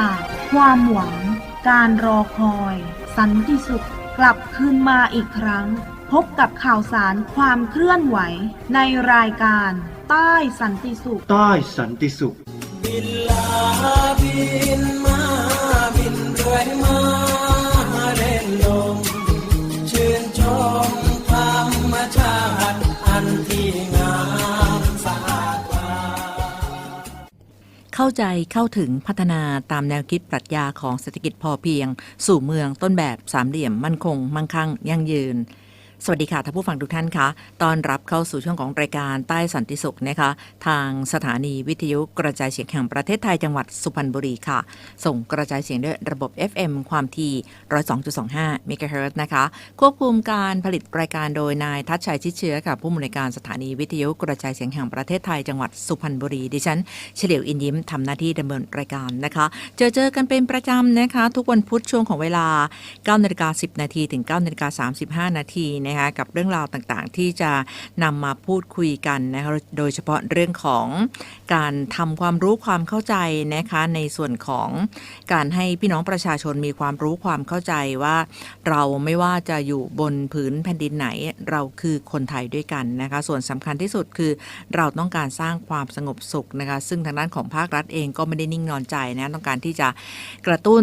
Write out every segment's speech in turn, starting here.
าสความหวัง การรอคอย สันติสุข กลับคืนมาอีกครั้ง พบกับข่าวสารความเคลื่อนไหว ในรายการ ใต้สันติสุข ใต้สันติสุข บินลาบินมาบินเรื่อยมาเล่นลมชื่นชมธรรมชาติ เข้าใจเข้าถึงพัฒนาตามแนวคิดปรัชญาของเศรษฐกิจพอเพียง สู่เมืองต้นแบบสามเหลี่ยมมั่นคง มั่งคั่งยั่งยืน สวัสดีค่ะท่านผู้ฟังทุกท่านคะตอนรับเข้าสู่ช่วงของรายการใต้สันติสุขนะคะ ทางสถานีวิทยุกระจายเสียงแห่งประเทศไทยจังหวัดสุพรรณบุรีค่ะ ส่งกระจายเสียงด้วยระบบ FM ความถี่102.25เมกะเฮิรตซ์นะคะ ควบคุมการผลิตรายการโดยนายทัชชัยชิดเชื้อกับผู้อำนวยการสถานีวิทยุกระจายเสียงแห่งประเทศไทยจังหวัดสุพรรณบุรีดิฉันเฉลียวอินยิ้มทำหน้าที่ดำเนินรายการนะคะ เจอเจอกันเป็นประจำนะคะ ทุกวันพุธช่วงของเวลา9นาฬิกา10นาทีถึง9นาฬิกา35นาทีนะคะกับเรื่องราวต่างๆ ที่จะนำมาพูดคุยกันนะคะโดยเฉพาะเรื่องของการทำความรู้ความเข้าใจนะคะในส่วนของการให้พี่น้องประชาชนมีความรู้ความเข้าใจว่า เราไม่ว่าจะอยู่บนผืนแผ่นดินไหนเราคือคนไทยด้วยกันนะคะส่วนสำคัญที่สุดคือเราต้องการสร้างความสงบสุขนะคะซึ่งทางด้านของภาครัฐเองก็ไม่ได้นิ่งนอนใจนะต้องการที่จะกระตุ้น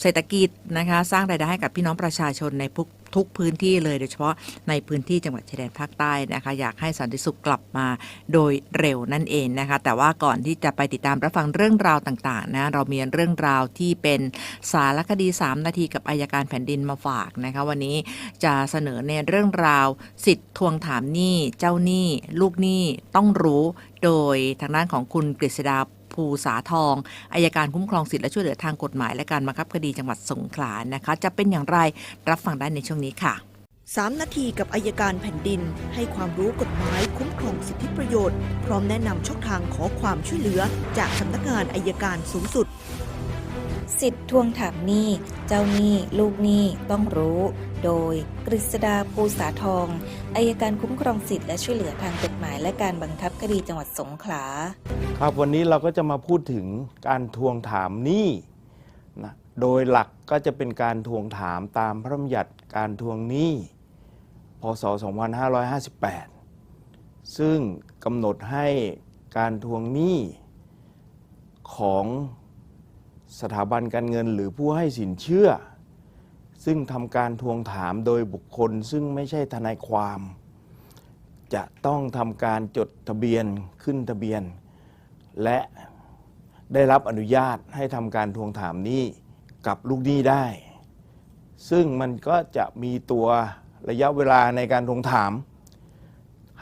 เศรษฐกิจนะคะสร้างรายได้ให้กับพี่น้องประชาชนใน ทุกพื้นที่เลยโดยเฉพาะในพื้นที่จังหวัดชายแดนภาคใต้นะคะ อยากให้สันติสุขกลับมาโดยเร็วนั่นเองนะคะ แต่ว่าก่อนที่จะไปติดตามรับฟังเรื่องราวต่างๆนะเรามีเรื่องราวที่เป็นสารคดี 3 นาทีกับอายการแผ่นดินมาฝากนะคะ วันนี้จะเสนอในเรื่องราว สิทธิ์ทวงถามหนี้เจ้าหนี้ ลูกหนี้ต้องรู้โดยทางด้านของคุณกฤษดา ภูสาทองอายการคุ้มครองสิทธิและช่วยเหลือทางกฎหมาย และการบังคับคดีจังหวัดสงขลานะคะ จะเป็นอย่างไรรับฟังได้ในช่วงนี้ค่ะ 3 นาทีกับอายการแผ่นดิน ให้ความรู้กฎหมายคุ้มครองสิทธิประโยชน์ พร้อมแนะนำช่องทางขอความช่วยเหลือ จากสำนักงานอายการสูงสุด สิทธิ์ทวงถามหนี้ เจ้าหนี้ ลูกหนี้ต้องรู้ โดยกฤษดาภูสาทองอายการคุ้มครองสิทธิและช่วยเหลือทางกฎหมายและการบังคับคดีจังหวัดสงขลา ครับวันนี้เราก็จะมาพูดถึงการทวงถามหนี้นะโดยหลักก็จะเป็นการทวงถามตามพระราชบัญญัติการทวงหนี้ พศ 2558 ซึ่งกำหนดให้การทวงหนี้ของ สถาบันการเงินหรือผู้ให้สินเชื่อ ซึ่งทำการทวงถามโดยบุคคลซึ่งไม่ใช่ทนายความ จะต้องทำการจดทะเบียนขึ้นทะเบียน และได้รับอนุญาตให้ทำการทวงถามหนี้กับลูกหนี้ได้ ซึ่งมันก็จะมีตัวระยะเวลาในการทวงถาม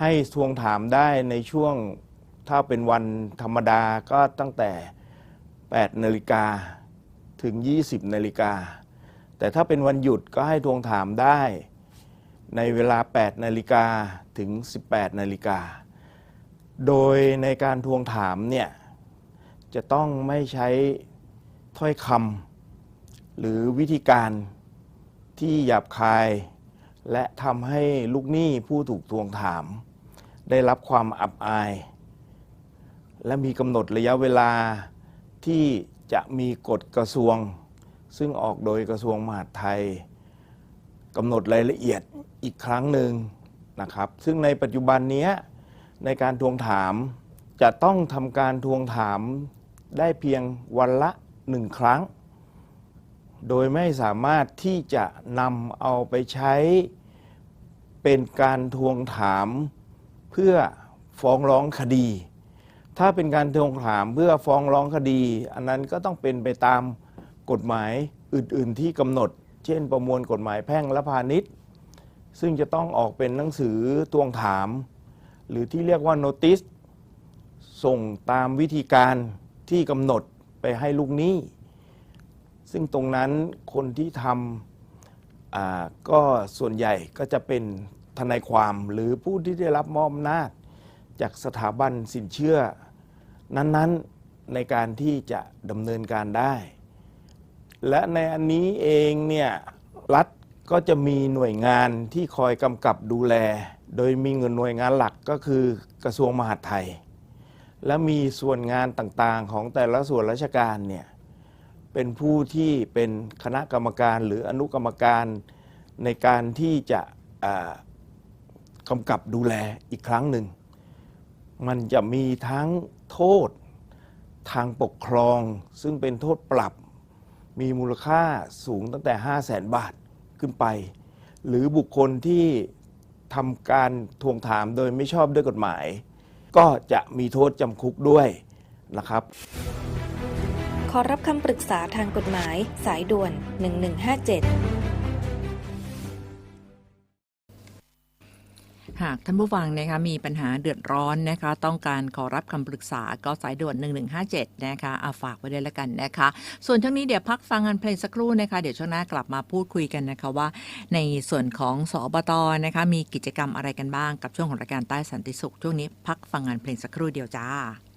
ให้ทวงถามได้ในช่วงถ้าเป็นวันธรรมดาก็ตั้งแต่ 8นาฬิกาถึง 20นาฬิกาแต่ถ้าเป็นวันหยุดก็ให้ทวงถามได้ในเวลา 8นาฬิกาถึง 18นาฬิกา โดยในการทวงถามเนี่ยจะต้องไม่ใช้ถ้อยคำหรือวิธีการที่หยาบคาย และทำให้ลูกหนี้ผู้ถูกทวงถาม ได้รับความอับอาย และมีกำหนดระยะเวลา ที่จะมีกฎกระทรวง ซึ่งออกโดยกระทรวงมหาดไทยกำหนดรายละเอียดอีกครั้งหนึ่งนะครับ ซึ่งในปัจจุบันนี้ในการทวงถามจะต้องทำการทวงถามได้เพียงวันละหนึ่งครั้ง โดยไม่สามารถที่จะนำเอาไปใช้เป็นการทวงถามเพื่อฟ้องร้องคดี ถ้าเป็นการทวงถามเพื่อฟ้องร้องคดี อันนั้นก็ต้องเป็นไปตามกฎหมายอื่น ๆ ที่กำหนด เช่น ประมวลกฎหมายแพ่งและพาณิชย์ ซึ่งจะต้องออกเป็นหนังสือทวงถาม หรือที่เรียกว่าโนติสส่งตามวิธีการที่กำหนดไปให้ลูกหนี้ ซึ่งตรงนั้นคนที่ทำก็ส่วนใหญ่ก็จะเป็นทนายความหรือผู้ที่ได้รับมอบอำนาจ จากสถาบันสินเชื่อ นั้นๆในการที่จะดำเนินการได้ และในอันนี้เองเนี่ยรัฐก็จะมีหน่วยงานที่คอยกำกับดูแล โดยมีเงินหน่วยงานหลักก็คือกระทรวงมหาดไทย และมีส่วนงานต่างๆของแต่ละส่วนราชการเนี่ยเป็นผู้ที่เป็นคณะกรรมการหรืออนุกรรมการในการที่จะกำกับดูแลอีกครั้งหนึ่ง มันจะมีทั้งโทษทางปกครอง ซึ่งเป็นโทษปรับมีมูลค่าสูงตั้งแต่ 5 0 0แสนบาทขึ้นไป หรือบุคคลที่ทำการทวงถามโดยไม่ชอบด้วยกฎหมาย ก็จะมีโทษจำคุกด้วยนะครับ ขอรับคำปรึกษาทางกฎหมายสายด่วน 1157 หากท่านผู้ฟังนะคะมีปัญหาเดือดร้อนนะคะ ต้องการขอรับคำปรึกษาก็สายด่วน 1157 นะคะเอาฝากไว้เลยละกันนะคะ ส่วนช่วงนี้เดี๋ยวพักฟังกานเพลงสักครู่นะคะ เดี๋ยวช่วงหน้ากลับมาพูดคุยกันนะคะว่า ในส่วนของสอบตนะคะ มีกิจกรรมอะไรกันบ้างกับช่วงของรายการใต้สันติสุขช่วงนี้พักฟังกานเพลงสักครู่เดียวจ้า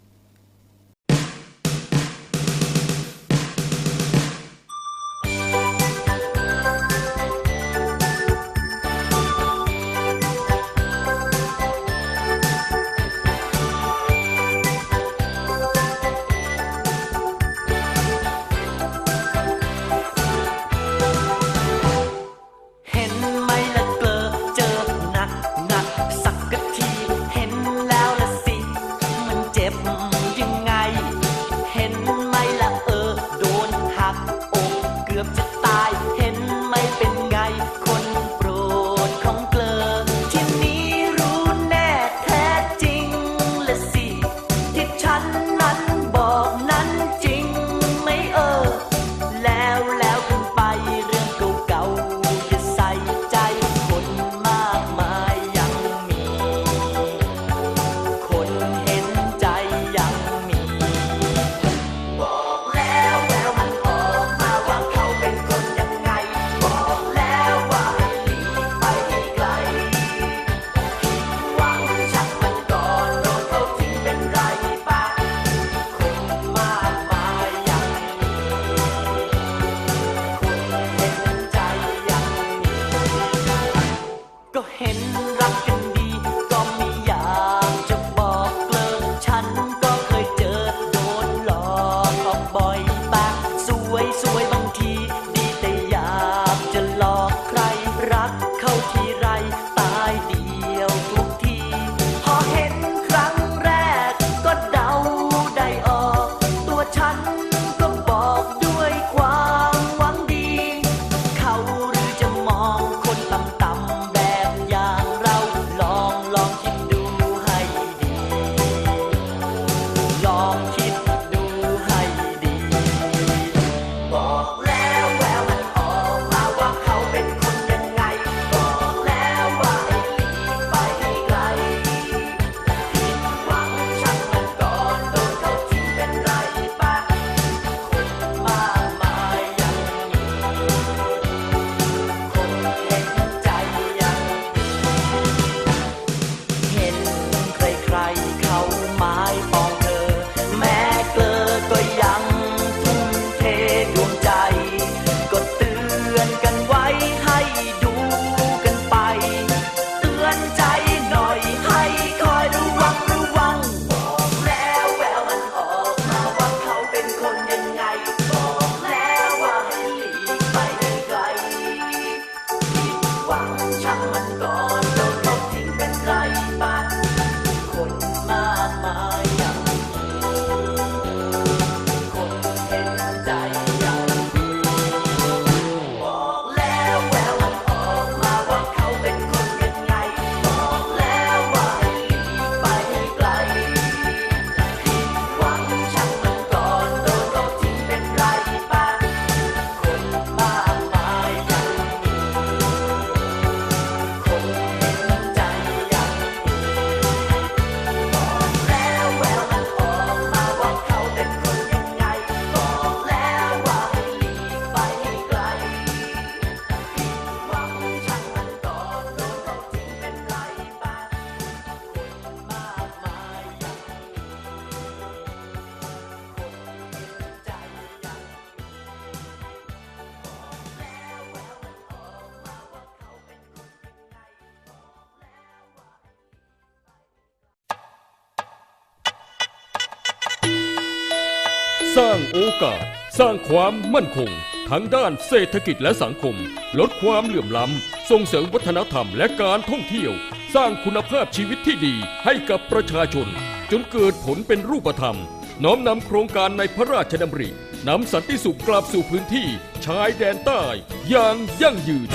สร้างความมั่นคงทั้งด้านเศรษฐกิจและสังคม ลดความเหลื่อมล้ำ ส่งเสริมวัฒนธรรมและการท่องเที่ยว สร้างคุณภาพชีวิตที่ดีให้กับประชาชน จนเกิดผลเป็นรูปธรรม น้อมนำโครงการในพระราชดำรินำสันติสุขกลับสู่พื้นที่ชายแดนใต้อย่างยั่งยืน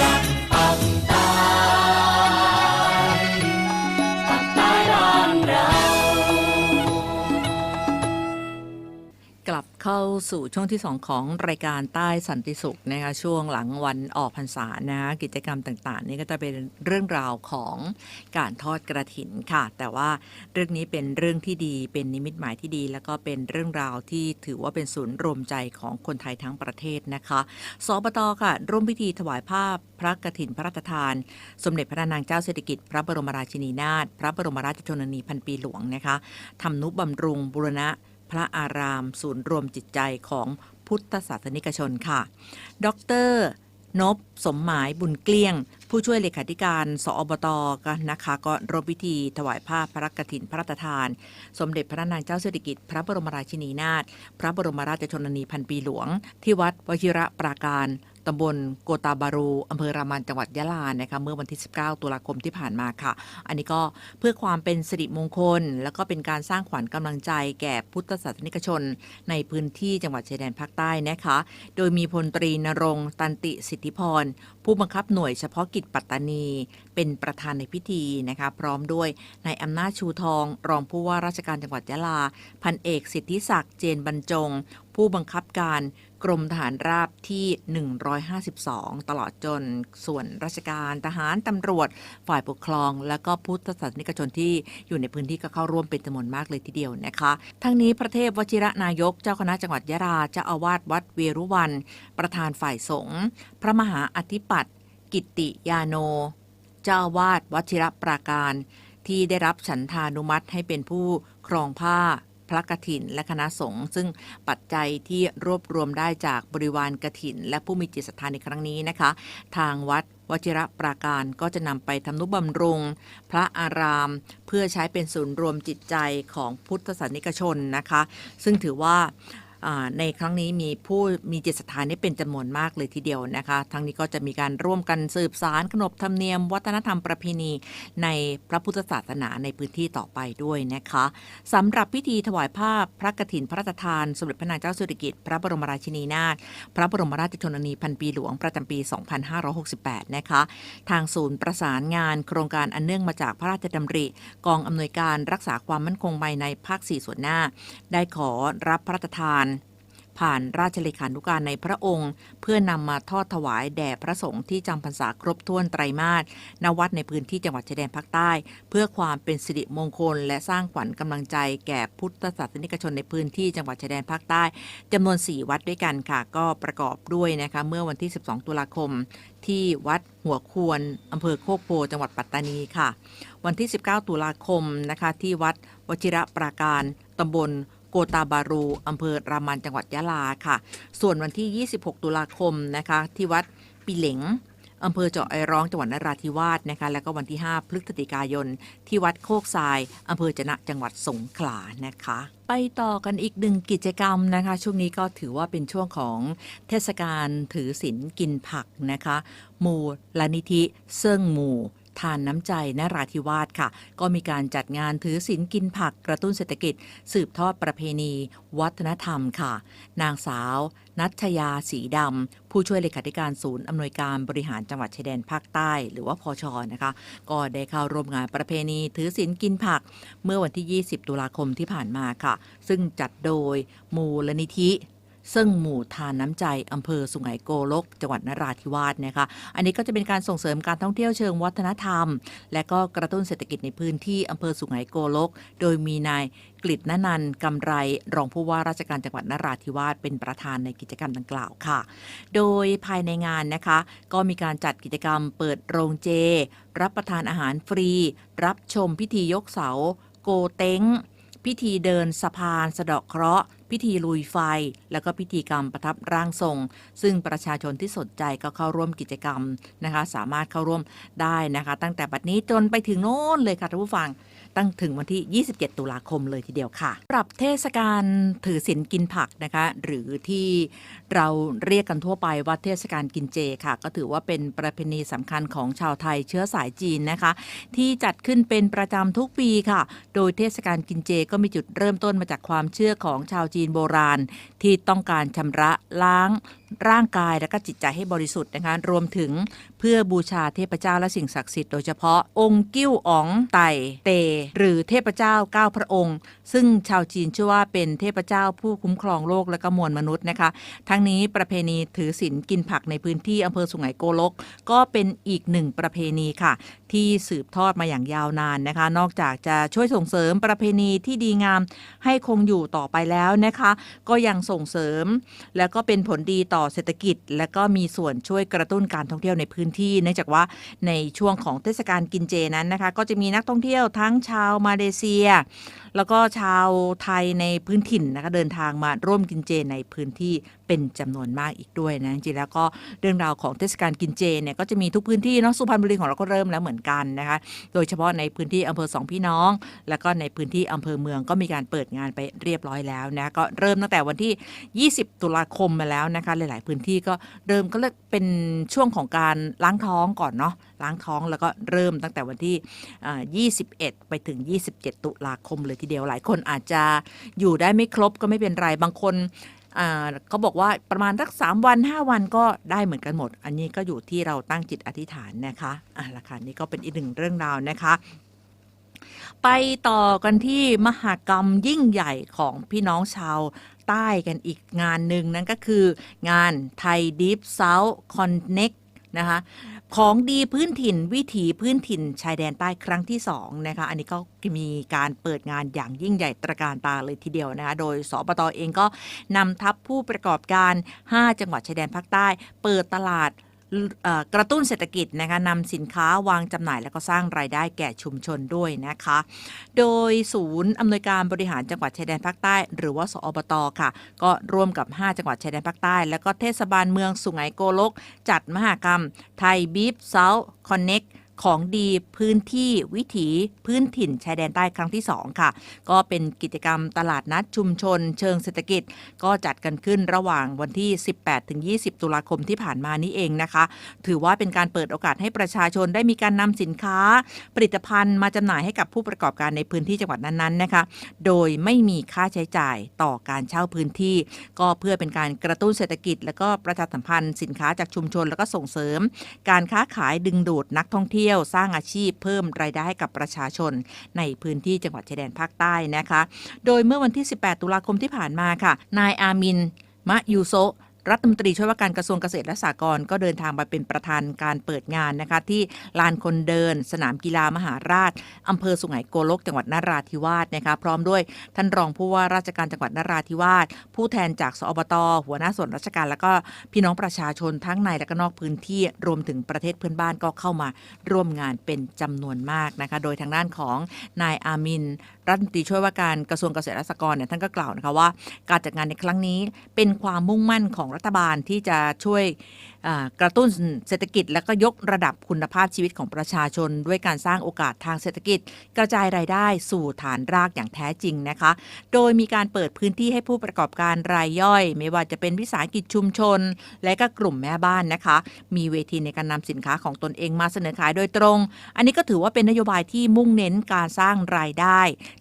เข้าสู่ช่วงที่ 2 ของรายการใต้สันติสุขนะคะช่วงหลังวันออกพรรษานะคะกิจกรรมต่างๆ นี่ก็จะเป็นเรื่องราวของการทอดกระถินค่ะ แต่ว่าเรื่องนี้เป็นเรื่องที่ดีเป็นนิมิตหมายที่ดี แล้วก็เป็นเรื่องราวที่ถือว่าเป็นศูนย์รวมใจของคนไทยทั้งประเทศนะคะสบตค่ะร่วมพิธีถวายภาพพระกฐินพระราชทาน สมเด็จพระนางเจ้าเศรษฐกิจ พระบรมราชินีนาถพระบรมราชชนนีพันปีหลวงนะคะทำนุบำรุงบุรณะ พระอาราม ศูนย์รวมจิตใจของพุทธศาสนิกชนค่ะ ดรนบสมหมายบุญเกลี้ยง ผู้ช่วยเลขาธิการ สอบตกันนะคะก็ร่วมพิธี ถวายภาพระกฐินพระราชทาน สมเด็จพระนางเจ้าสิริกิติ์พระบรมราชินีนาถพระบรมราชชนนีพันปีหลวง ที่วัดวชิระปราการ ตำบลโกตาบารูอำเภอรามันจังหวัดยะลานะคะเมื่อวันที่ 19 ตุลาคมที่ผ่านมาค่ะ อันนี้ก็เพื่อความเป็นสิริมงคล แล้วก็เป็นการสร้างขวัญกำลังใจแก่พุทธศาสนิกชน ในพื้นที่จังหวัดชายแดนภาคใต้นะคะ โดยมีพลตรีนรงตันติสิทธิพร ผู้บังคับหน่วยเฉพาะกิจปัตตานี เป็นประธานในพิธีนะคะพร้อมด้วยนายอำนาจชูทอง รองผู้ว่าราชการจังหวัดยะลา พันเอกสิทธิศักดิ์เจนบรรจง ผู้บังคับการ กรมทหารราบที่ 152 ตลอดจนส่วนราชการทหารตำรวจ ฝ่ายปกครอง และก็พุทธศาสนิกชนที่อยู่ในพื้นที่ก็เข้าร่วมเป็นจำนวนมากเลยทีเดียวนะคะ ทั้งนี้พระเทพวชิระนายกเจ้าคณะจังหวัดยะลาเจ้าอาวาสวัดเวรุวัน ประธานฝ่ายสงฆ์พระมหาอธิปัตย์กิตติยาโน เจ้าอาวาสวชิระปราการ ที่ได้รับฉันทานุมัติให้เป็นผู้ครองผ้า พระกฐินและคณะสงฆ์ซึ่งปัจจัยที่รวบรวมได้จากบริวารกฐิน และผู้มีจิตศรัทธาในครั้งนี้นะคะ ทางวัดวชิระปราการก็จะนำไปทำนุบำรุง พระอาราม เพื่อใช้เป็นศูนย์รวมจิตใจของพุทธศาสนิกชนนะคะ ซึ่งถือว่าอ่า ในครั้งนี้มีผู้มีจิตศรัทธานี่เป็นจำนวนมากเลยทีเดียวนะคะ ทั้งนี้ก็จะมีการร่วมกันสืบสารขนบธรรมเนียม วัฒนธรรมประเพณีในพระพุทธศาสนาในพื้นที่ต่อไปด้วยนะคะสำหรับพิธีถวายภาพพระกฐินพระราชทาน สมเด็จพระนางเจ้าสิริกิติ์พระบรมราชินีนาถพระบรมราชชนนีพันปีหลวงประจำปี 2568 นะคะ ทางศูนย์ประสานงานโครงการอันเนื่องมาจากพระราชดำริ กองอำนวยการรักษาความมั่นคงภายในภาค 4 ส่วนหน้า ได้ขอรับพระราชทาน ผ่านราชเลขานุการในพระองค์ เพื่อนำมาทอดถวายแด่พระสงฆ์ที่จำพรรษาครบถ้วนไตรมาสณวัดในพื้นที่จังหวัดชายแดนภาคใต้ เพื่อความเป็นสิริมงคล และสร้างขวัญกำลังใจแก่พุทธศาสนิกชนในพื้นที่จังหวัดชายแดนภาคใต้จำนวน 4 วัดด้วยกันค่ะ ก็ประกอบด้วยนะคะเมื่อวันที่ 12 ตุลาคม ที่วัดหัวควรอำเภอโคกโพจังหวัดปัตตานีค่ะ วันที่ 19 ตุลาคมนะคะที่วัดวชิระปราการตำบล โกตาบารูอำเภอรามันจังหวัดยะลาค่ะ ส่วนวันที่ 26 ตุลาคมนะคะที่วัดปิเหลงอำเภอเจาะไอร้องจังหวัดนราธิวาสนะคะแล้วก็วันที่ 5 พฤศจิกายน ที่วัดโคกทรายอำเภอจนะจังหวัดสงขลานะคะ ไปต่อกันอีกหนึ่งกิจกรรมนะคะ ช่วงนี้ก็ถือว่าเป็นช่วงของเทศกาลถือศีลกินผักนะคะหมู่ลนิธิเซิ่งหมู่ ทานน้ำใจนราธิวาสค่ะ ก็มีการจัดงานถือศีลกินผักกระตุ้นเศรษฐกิจ สืบทอดประเพณี วัฒนธรรมค่ะ นางสาว นัชยาสีดำ ผู้ช่วยเลขาธิการศูนย์อำนวยการบริหารจังหวัดชายแดนภาคใต้ หรือว่าพอชนะคะ ก็ได้เข้าร่วมงานประเพณีถือศีลกินผัก เมื่อวันที่ 20 ตุลาคมที่ผ่านมาค่ะ ซึ่งจัดโดยมูลนิธิ ซึ่งหมู่ทานน้ำใจอำเภอสุไหงโกลก จังหวัดนราธิวาสนะคะ อันนี้ก็จะเป็นการส่งเสริมการท่องเที่ยวเชิงวัฒนธรรม และก็กระตุ้นเศรษฐกิจในพื้นที่อำเภอสุไหงโกลก โดยมีนายกฤษณนันท์กำไร รองผู้ว่าราชการจังหวัดนราธิวาสเป็นประธานในกิจกรรมดังกล่าวค่ะ โดยภายในงานนะคะ ก็มีการจัดกิจกรรมเปิดโรงเจ รับประทานอาหารฟรี รับชมพิธียกเสา โกเต็งพิธีเดินสะพานสะเดาะเคราะห์ พิธีลุยไฟ แล้วก็พิธีกรรมประทับร่างทรง ซึ่งประชาชนที่สนใจก็เข้าร่วมกิจกรรมนะคะ สามารถเข้าร่วมได้นะคะ ตั้งแต่บัดนี้จนไปถึงโน้นเลยค่ะท่านผู้ฟัง ตั้งถึงวันที่ 27 ตุลาคมเลยทีเดียวค่ะ ปรับเทศกาลถือศีลกินผักนะคะ หรือที่เราเรียกกันทั่วไปว่าเทศกาลกินเจค่ะ ก็ถือว่าเป็นประเพณีสำคัญของชาวไทยเชื้อสายจีนนะคะ ที่จัดขึ้นเป็นประจำทุกปีค่ะ โดยเทศกาลกินเจก็มีจุดเริ่มต้นมาจากความเชื่อของชาวจีนโบราณ ที่ต้องการชำระล้าง ร่างกายและก็จิตใจให้บริสุทธิ์นะคะรวมถึงเพื่อบูชาเทพเจ้าและสิ่งศักดิ์สิทธิ์โดยเฉพาะองค์กิ้วอ๋องไตเต หรือเทพเจ้าเก้าพระองค์ ซึ่งชาวจีนเชื่อว่าเป็นเทพเจ้าผู้คุ้มครองโลกและก็มวลมนุษย์นะคะ ทั้งนี้ประเพณีถือศีลกินผักในพื้นที่อำเภอสุไหงโกลก ก็เป็นอีกหนึ่งประเพณีค่ะ ที่สืบทอดมาอย่างยาวนานนะคะ นอกจากจะช่วยส่งเสริมประเพณีที่ดีงามให้คงอยู่ต่อไปแล้วนะคะ ก็ยังส่งเสริม แล้วก็เป็นผลดีต่อเศรษฐกิจ และก็มีส่วนช่วยกระตุ้นการท่องเที่ยวในพื้นที่เนื่องจากว่าในช่วงของเทศกาลกินเจนั้นนะคะ ก็จะมีนักท่องเที่ยวทั้งชาวมาเลเซีย แล้วก็ชาวไทยในพื้นถิ่นนะคะเดินทางมาร่วมกินเจในพื้นที่เป็นจำนวนมากอีกด้วยนะจริงแล้วก็เรื่องราวของเทศกาลกินเจเนี่ยก็จะมีทุกพื้นที่เนาะสุพรรณบุรีของเราก็เริ่มแล้วเหมือนกันนะคะโดยเฉพาะในพื้นที่อำเภอสองพี่น้อง แล้วก็ในพื้นที่อำเภอเมืองก็มีการเปิดงานไปเรียบร้อยแล้วนะก็เริ่มตั้งแต่วันที่ 20 ตุลาคมมาแล้วนะคะหลายๆ พื้นที่ก็เริ่มก็เรียกเป็นช่วงของการล้างท้องก่อนเนาะล้างท้องแล้วก็เริ่มตั้งแต่วันที่ 21 ไปถึง 27 ตุลาคมเลยทีเดียวหลายคนอาจจะอยู่ได้ไม่ครบก็ไม่เป็นไรบางคนเขาบอกว่าประมาณสักสามวัน 5 วันก็ได้เหมือนกันหมด อันนี้ก็อยู่ที่เราตั้งจิตอธิษฐานนะคะอะละค่ะนี่ก็เป็นอีกหนึ่งเรื่องราวนะคะไปต่อกันที่มหากรรมยิ่งใหญ่ของพี่น้องชาว ใต้กันอีกงานหนึ่งนั่นก็คืองานไทยดิฟเซาท์คอนเน็กนะคะของดีพื้นถิ่นวิถีพื้นถิ่นชายแดนใต้ครั้งที่2นะคะอันนี้ก็มีการเปิดงานอย่างยิ่งใหญ่ตระการตาเลยทีเดียวนะคะโดยสปตเองก็นำทัพผู้ประกอบการ 5 จังหวัดชายแดนภาคใต้ เปิดตลาด กระตุ้นเศรษฐกิจนะคะนำสินค้าวางจำหน่ายแล้วก็สร้างรายได้แก่ชุมชนด้วยนะคะ โดยศูนย์อำนวยการบริหารจังหวัดชายแดนภาคใต้ หรือว่าสอบตค่ะ ก็ร่วมกับ 5 จังหวัดชายแดนภาคใต้ แล้วก็เทศบาลเมืองสุไหงโกลก จัดมหากรรม ไทยบีฟเซาท์คอนเน็ก ของดีพื้นที่วิถีพื้นถิ่นชายแดนใต้ครั้งที่ 2 ค่ะ ก็เป็นกิจกรรมตลาดนัดชุมชน เชิงเศรษฐกิจ ก็จัดกันขึ้นระหว่างวันที่ 18-20 ตุลาคมที่ผ่านมานี้เองนะคะ ถือว่าเป็นการเปิดโอกาสให้ประชาชนได้มีการนำสินค้า ผลิตภัณฑ์มาจำหน่ายให้กับผู้ประกอบการในพื้นที่จังหวัดนั้นๆนะคะ โดยไม่มีค่าใช้จ่ายต่อการเช่าพื้นที่ ก็เพื่อเป็นการกระตุ้นเศรษฐกิจ และก็ประชาสัมพันธ์สินค้าจากชุมชน แล้วก็ส่งเสริม การค้าขายดึงดูดนักท่องเที่ยวสร้างอาชีพเพิ่มรายได้ให้กับประชาชน ในพื้นที่จังหวัดชายแดนภาคใต้นะคะ โดยเมื่อวันที่ 18 ตุลาคมที่ผ่านมาค่ะ นายอามินมะยูโซ รัฐมนตรีช่วยว่าการกระทรวงเกษตรและสหกรณ์ก็เดินทางมาเป็นประธานการเปิดงานนะคะ ที่ลานคนเดิน สนามกีฬามหาราชอำเภอสุไหงโกลก จังหวัดนราธิวาสนะคะพร้อมด้วยท่านรองผู้ว่าราชการจังหวัดนราธิวาสผู้แทนจากสอบต หัวหน้าส่วนราชการ แล้วก็พี่น้องประชาชนทั้งในและก็นอกพื้นที่รวมถึงประเทศเพื่อนบ้านก็เข้ามาร่วมงานเป็นจำนวนมากนะคะ โดยทางด้านของนายอามินรัฐมนตรีช่วยว่าการกระทรวงเกษตรและสหกรณ์เนี่ยท่านก็กล่าวนะคะว่า การจัดงานในครั้งนี้เป็นความมุ่งมั่นของรัฐบาลที่จะช่วย กระตุ้นเศรษฐกิจ และก็ยกระดับคุณภาพชีวิตของประชาชน ด้วยการสร้างโอกาสทางเศรษฐกิจ กระจายรายได้สู่ฐานรากอย่างแท้จริงนะคะ โดยมีการเปิดพื้นที่ให้ผู้ประกอบการรายย่อย ไม่ว่าจะเป็นวิสาหกิจชุมชน และก็กลุ่มแม่บ้านนะคะ มีเวทีในการนำสินค้าของตนเองมาเสนอขายโดยตรง อันนี้ก็ถือว่าเป็นนโยบายที่มุ่งเน้นการสร้างรายได้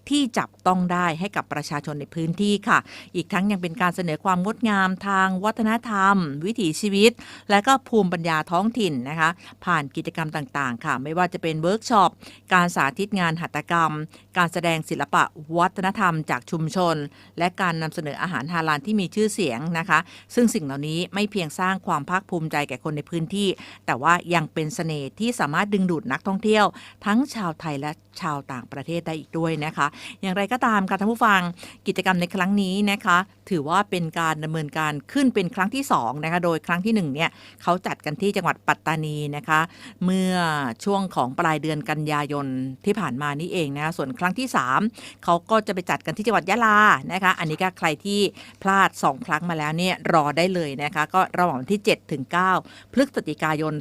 ที่จับต้องได้ให้กับประชาชนในพื้นที่ค่ะ อีกทั้งยังเป็นการเสนอความงดงามทางวัฒนธรรม วิถีชีวิตและก็ภูมิปัญญาท้องถิ่นนะคะ ผ่านกิจกรรมต่างๆ ค่ะ ไม่ว่าจะเป็นเวิร์กช็อป การสาธิตงานหัตถกรรม การแสดงศิลปะวัฒนธรรมจากชุมชน และการนำเสนออาหารฮาลาลที่มีชื่อเสียงนะคะ ซึ่งสิ่งเหล่านี้ไม่เพียงสร้างความภาคภูมิใจแก่คนในพื้นที่ แต่ว่ายังเป็นเสน่ห์ที่สามารถดึงดูดนักท่องเที่ยว ทั้งชาวไทยและชาวต่างประเทศได้อีกด้วยนะคะ อย่างไรก็ตามค่ะท่านผู้ฟังกิจกรรมในครั้งนี้นะคะ ถือว่าเป็นการดำเนินการขึ้นเป็นครั้งที่2นะคะโดยครั้งที่1เนี่ยเขาจัดกันที่จังหวัดปัตตานีนะคะ เมื่อช่วงของปลายเดือนกันยายนที่ผ่านมานี่เองนะส่วนครั้งที่ 3 เขาก็จะไปจัดกันที่จังหวัดยะลานะคะ อันนี้ก็ใครที่พลาด 2 ครั้งมาแล้วเนี่ยรอได้เลยนะคะ ก็ระหว่างวันที่ 7 ถึง 9 พฤศจิกายน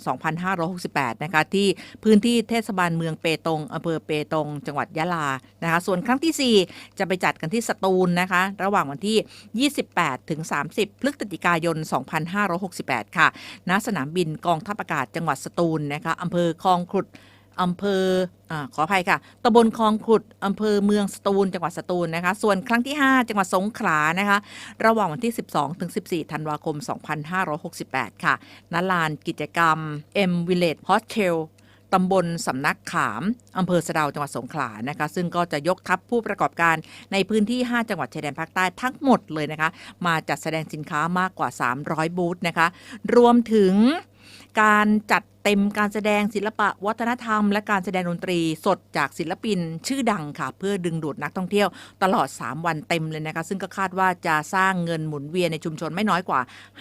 2568 นะคะ ที่พื้นที่เทศบาลเมืองเปตงอำเภอเปตง จังหวัดยะลานะคะ ส่วนครั้งทีสี่4 จะไปจัดกันที่สตูลนะคะ ระหว่างวันที่ 28 ถึง 30 พฤศจิกายน 2568 ค่ะณสนามบินกองทัพอากาศจังหวัดสตูลนะคะอำเภอคลองขุดอำเภออขออภัยค่ะตำบลคลองขุดอำเภอเมืองสตูล จังหวัดสตูลนะคะ ส่วนครั้งที่ 5 จังหวัดสงขลานะคะ ระหว่างวันที่ 12 ถึง 14 ธันวาคม 2568 ค่ะณลานกิจกรรม M Village Hostel ตำบลสำนักขามอำเภอสะเดาจังหวัดสงขลานะคะ ซึ่งก็จะยกทัพผู้ประกอบการในพื้นที่ 5 จังหวัดชายแดนภาคใต้ทั้งหมดเลยนะคะ มาจัดแสดงสินค้ามากกว่า 300 บูธนะคะ รวมถึง การจัดเต็มการแสดงศิลปะวัฒนธรรม และการแสดงดนตรีสดจากศิลปินชื่อดังค่ะ เพื่อดึงดูดนักท่องเที่ยวตลอด 3 วันเต็มเลยนะคะ ซึ่งก็คาดว่าจะสร้างเงินหมุนเวียนในชุมชนไม่น้อยกว่า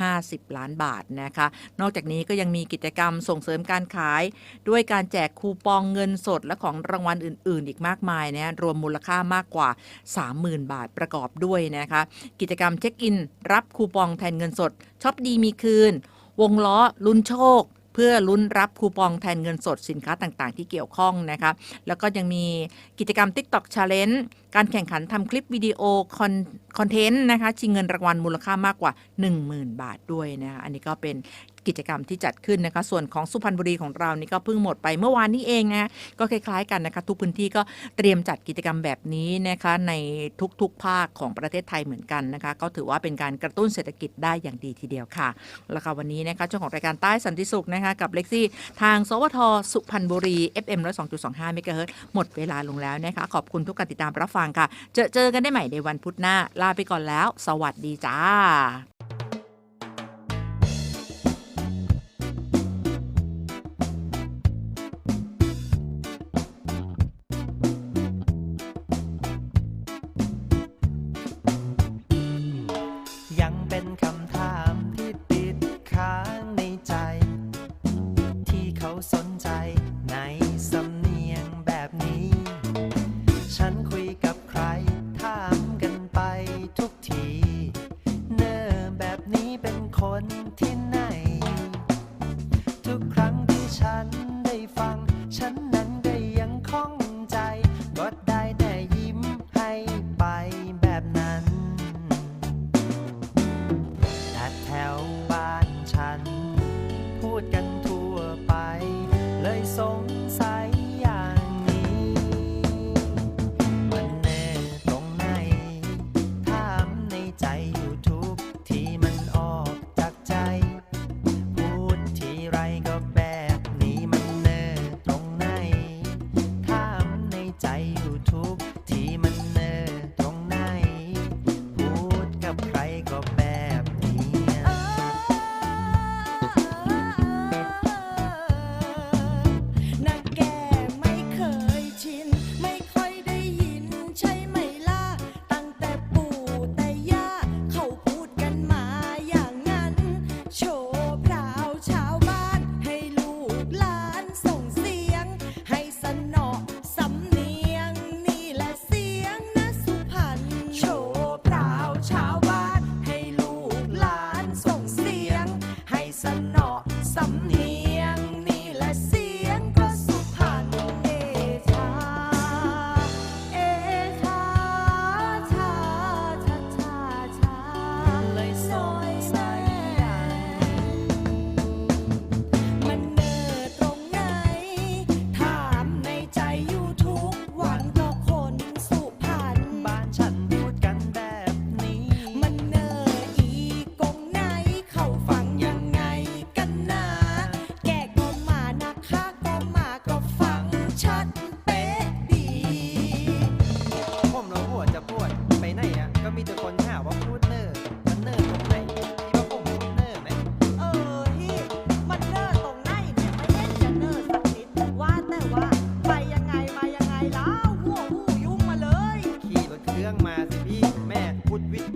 50 ล้านบาทนะคะ นอกจากนี้ก็ยังมีกิจกรรมส่งเสริมการขาย ด้วยการแจกคูปองเงินสดและของรางวัลอื่น ๆ อีกมากมายนะรวมมูลค่ามากกว่า 30,000 บาทประกอบด้วยนะคะ กิจกรรมเช็คอิน รับคูปองแทนเงินสดช็อปดีมีคืน วงล้อลุ้นโชค เพื่อลุ้นรับคูปองแทนเงินสดสินค้าต่างๆ ที่เกี่ยวข้องนะคะแล้วก็ยังมีกิจกรรม TikTok Challenge การแข่งขันทำคลิปวิดีโอคอนคอนเทนต์นะคะชิงเงินรางวัลมูลค่ามากกว่า 10,000 บาทด้วยนะคะอันนี้ก็เป็นกิจกรรมที่จัดขึ้นนะคะส่วนของสุพรรณบุรีของเรานี่ก็เพิ่งหมดไปเมื่อวานนี้เองนะก็คล้ายๆกันนะคะทุกพื้นที่ก็เตรียมจัดกิจกรรมแบบนี้นะคะในทุกๆภาคของประเทศไทยเหมือนกันนะคะก็ถือว่าเป็นการกระตุ้นเศรษฐกิจได้อย่างดีทีเดียวค่ะ แล้วค่ะวันนี้นะคะเจ้าของรายการใต้สันติสุขนะคะกับเล็กซี่ทาง สวทสุพรรณบุรี FM 102.25เมกะเฮิรตหมดเวลาลงแล้วนะคะขอบคุณทุกการติดตามรับฟังค่ะ เจอเจอกันได้ใหม่ในวันพุธหน้า ลาไปก่อนแล้ว สวัสดีจ้ายังเป็นคำถามที่ติดค้างในใจที่เขาสนใจในสำ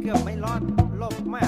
เกือบไม่รอดหลบมา